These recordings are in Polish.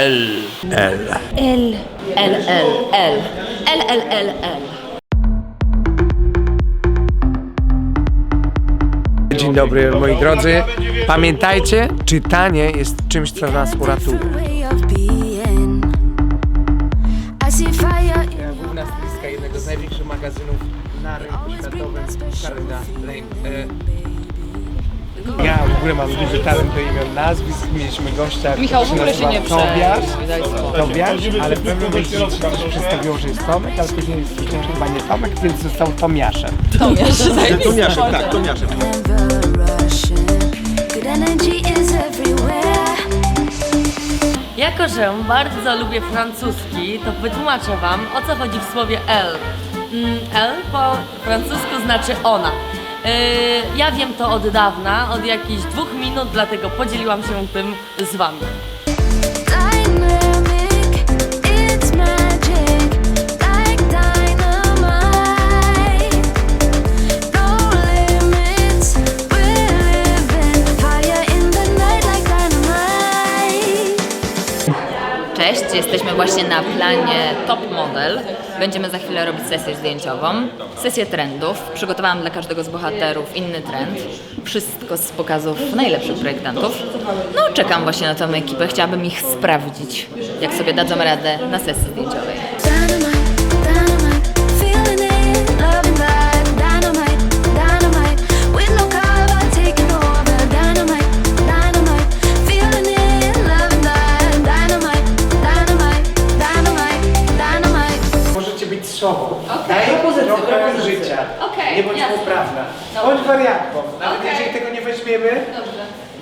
L. L. L. L, L, L. L, L, L, L. Dzień dobry moi drodzy. Pamiętajcie, czytanie jest czymś, co nas uratuje. Główna stylistka jednego z największych magazynów na rynku światowym, Karyna Lane. Ja w ogóle mam duży talent do imion nazwisk. Mieliśmy gościa, Michał, który w ogóle się nie Tobiasz. Tobiasz, ale w pewnym momencie się przedstawiło, że jest Tomek, ale później stwierdziłem, że chyba nie Tomek, więc został Tomiaszem. Tomiaszek, tak, Tomiaszek. never rushing. Good energy is everywhere. Jako, że bardzo lubię francuski, to wytłumaczę Wam, o co chodzi w słowie L. Mm, L po francusku znaczy ona. Yy, ja wiem to od dawna, od jakichś dwóch minut, dlatego podzieliłam się tym z Wami. Cześć, jesteśmy właśnie na planie Top Model. Będziemy za chwilę robić sesję zdjęciową, sesję trendów. Przygotowałam dla każdego z bohaterów inny trend. Wszystko z pokazów najlepszych projektantów. No, czekam właśnie na tą ekipę. Chciałabym ich sprawdzić, jak sobie dadzą radę na sesji zdjęciowej. Możecie być sobą. Daj trochę życia. Okej, nie bądź poprawna. Bądź wariatką. Nawet jeżeli tego nie weźmiemy,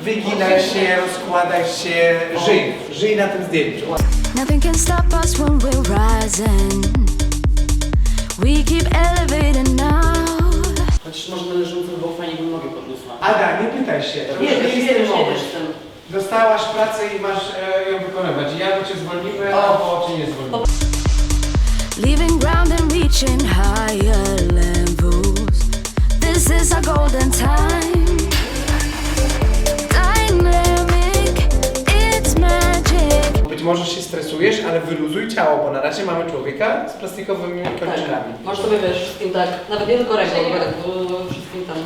wyginaj się, rozkładaj się, żyj. Żyj na tym zdjęciu. Nothing can stop us when we're rising. We keep elevating now. Chociaż może było fajnie, bym nogę podniosła. Ada, nie pytaj się. Nie, to jest ten moment. ten. Dostałaś pracę i masz e, ją wykonywać. I albo cię zwolnimy, albo cię nie zwolnimy. Stresujesz, ale wyluzuj ciało, bo na razie mamy człowieka z plastikowymi kończynami. Możesz sobie wiesz, wszystkim tak, nawet nie tylko ręką, tak wszystkim tam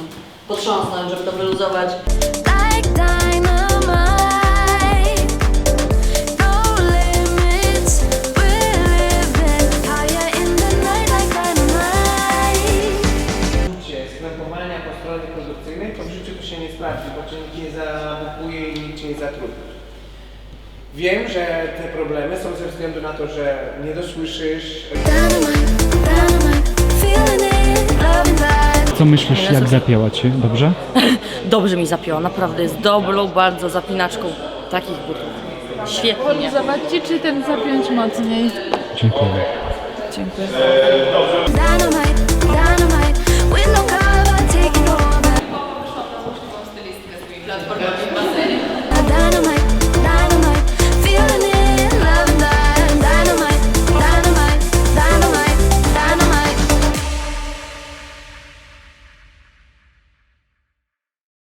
potrząsnąć, żeby to wyluzować. Like dynamite. No limits. We're living higher in the night like dynamite. Cię skrępowania po stronie produkcyjnej, to w życiu to się nie sprawdzi, bo cię nikt nie zabukuje i nikt cię nie zatrudni. Wiem, że te problemy są ze względu na to, że nie dosłyszysz. Co myślisz, jak zapięła cię? Dobrze? Dobrze mi zapięła, naprawdę jest dobrą bardzo zapinaczką takich butów. Świetnie. Zobaczcie, czy ten zapiąć mocniej. Dziękuję. Dziękuję. Dynamite,